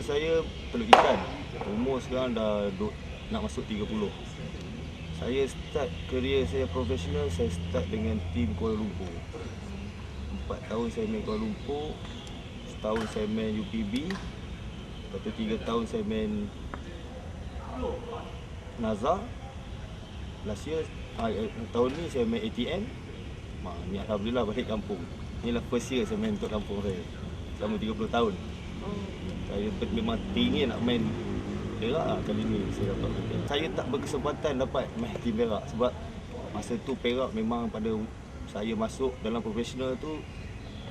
saya Teluk Ikan. Umur sekarang dah duk, nak masuk 30. Saya start kerjaya saya profesional, saya start dengan tim Kuala Lumpur. Empat tahun saya main Kuala Lumpur, setahun saya main UPB, lepas tu tiga tahun saya main Nazar. Last year, ah, eh, tahun ni saya main ATM. Ma, ni Alhamdulillah balik kampung. Inilah first year saya main untuk kampung saya. Selama 30 tahun. Saya memang teringin nak main Perak lah kali ni saya dapat main. Saya tak berkesempatan dapat tim Perak sebab masa tu Perak memang pada saya masuk dalam profesional tu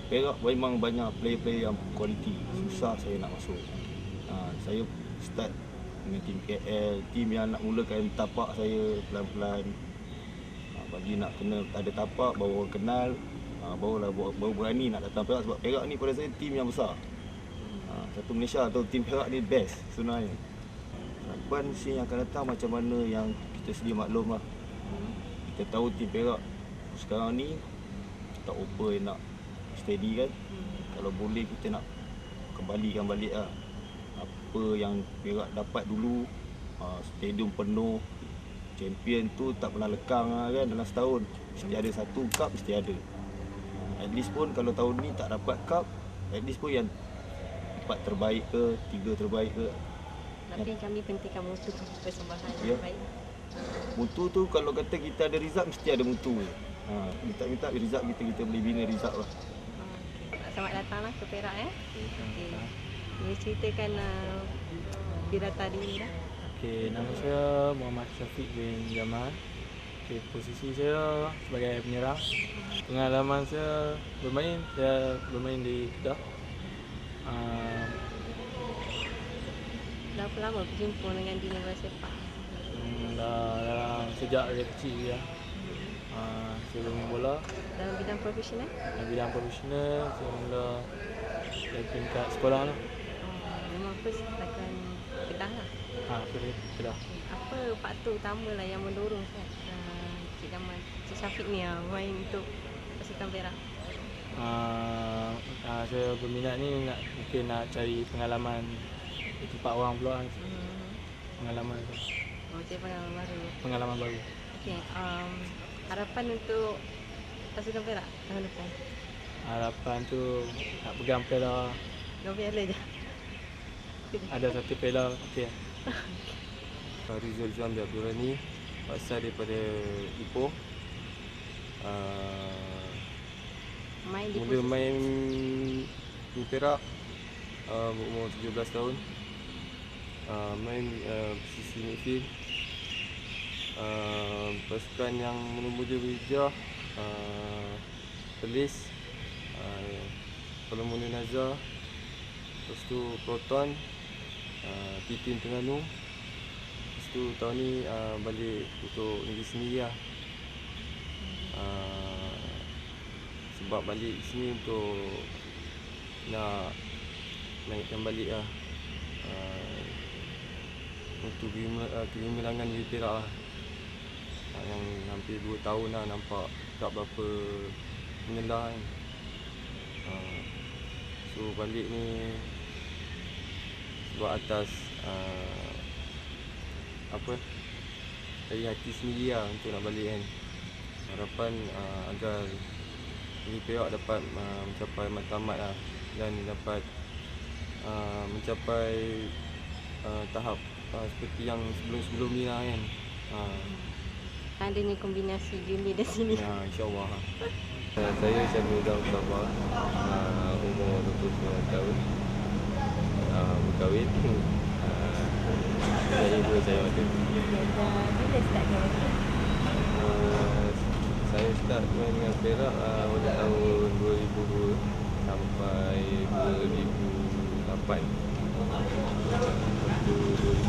Perak memang banyak player-player yang kualiti. Susah saya nak masuk. Ha, saya start dengan tim KL, tim yang nak mulakan tapak saya pelan-pelan. Ha, bagi nak kena ada tapak baru orang kenal, ha, barulah baru, baru berani nak datang Perak sebab Perak ni pada saya tim yang besar. Ha, satu Malaysia atau tim Perak ni best sebenarnya. Harapan si yang akan datang macam mana yang kita sedia maklum lah. Kita tahu tim Perak sekarang ni tak apa yang nak steady kan. Kalau boleh kita nak kembalikan balik lah. Apa yang Perak dapat dulu, ha, stadium penuh, champion tu tak pernah lekang lah kan dalam setahun. Mesti ada satu cup, mesti ada. At least pun kalau tahun ni tak dapat cup, at least pun yang empat terbaik ke, tiga terbaik ke. Tapi kami pentingkan mutu persembahan Ya. yang baik. Mutu tu kalau kata kita ada result mesti ada mutu. Ha, minta-minta result kita kita boleh bina result lah. Ah, Selamat datanglah ke Perak eh. Okey. Boleh ceritakan uh, Birata diri lah. Okey, nama saya Muhammad Syafiq bin Jamal. Okey, posisi saya sebagai penyerang. Pengalaman saya bermain, saya bermain di Kedah. Uh, Berapa lama berjumpa dengan dunia bola sepak? hmm, dah dalam sejak dari kecil ya. Uh, saya bermain bola Dalam bidang profesional? dalam bidang profesional saya mula dari tingkat sekolah lah. Oh, memang first akan Kedah lah. Ha, saya Kedah. Apa faktor utama lah yang mendorong kan? Uh, Cik Cik Syafiq ni lah main untuk pasukan Perak. Uh, uh, saya berminat ni nak mungkin nak cari pengalaman di tempat orang pula kan. Hmm. pengalaman tu. Oh, cik pengalaman baru. pengalaman baru Okey, um, harapan untuk pasukan Perak tahun depan? harapan tu nak pegang piala Kau piala je. ada satu piala okey Rizal Syam Abdul Rani Asal daripada Ipoh uh, Main di Mula main di Perak uh, Umur 17 tahun uh, Main uh, posisi midfield uh, Pasukan yang menuju Wijah uh, Perlis uh, Mula Nazar Lepas tu Proton uh, Titin Terengganu. Lepas tu tahun ni uh, balik untuk negeri sendiri lah. Uh, Sebab balik sini untuk Nak naikkan balik lah Untuk kegemilangan negeri Perak lah. Uh, Yang hampir 2 tahun lah nampak tak berapa menyelah kan. Uh, So balik ni sebab atas apa dari hati sendiri lah untuk nak balik kan. Harapan agar negeri Perak dapat mencapai matlamat lah dan dapat mencapai tahap uh, seperti yang sebelum-sebelum ni lah kan. Uh. ada ni kombinasi juli dan sini. Ya uh, insyaAllah. Uh, saya Syamil Zaw Sabah. Uh, umur 29 tahun. Uh, berkahwin. Saya ibu saya ada. bila start ni saya start main dengan Perak uh, tahun 2002 sampai 2008 Lepas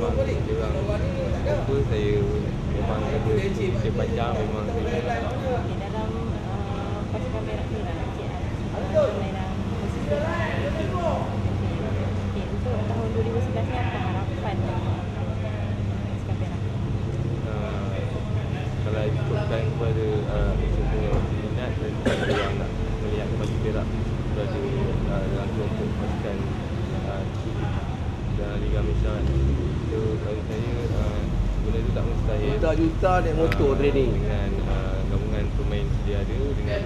memang dia orang apa saya memang ada dia panjang memang saya Okey, dalam uh, pasukan Perak ni lah Encik uh, main dalam posisi Okey, Okey, untuk tahun 2011 ni apa harapan uh, pasukan Perak? uh, kalau ikutkan kepada uh, saya punya minat dan saya orang nak melihat kembali Perak berada uh, dalam kelompok pasukan uh, dalam Liga Malaysia kan. So bagi saya uh, benda tu tak mustahil Juta-juta naik motor Ah, training. dengan uh, gabungan pemain sedia ada dengan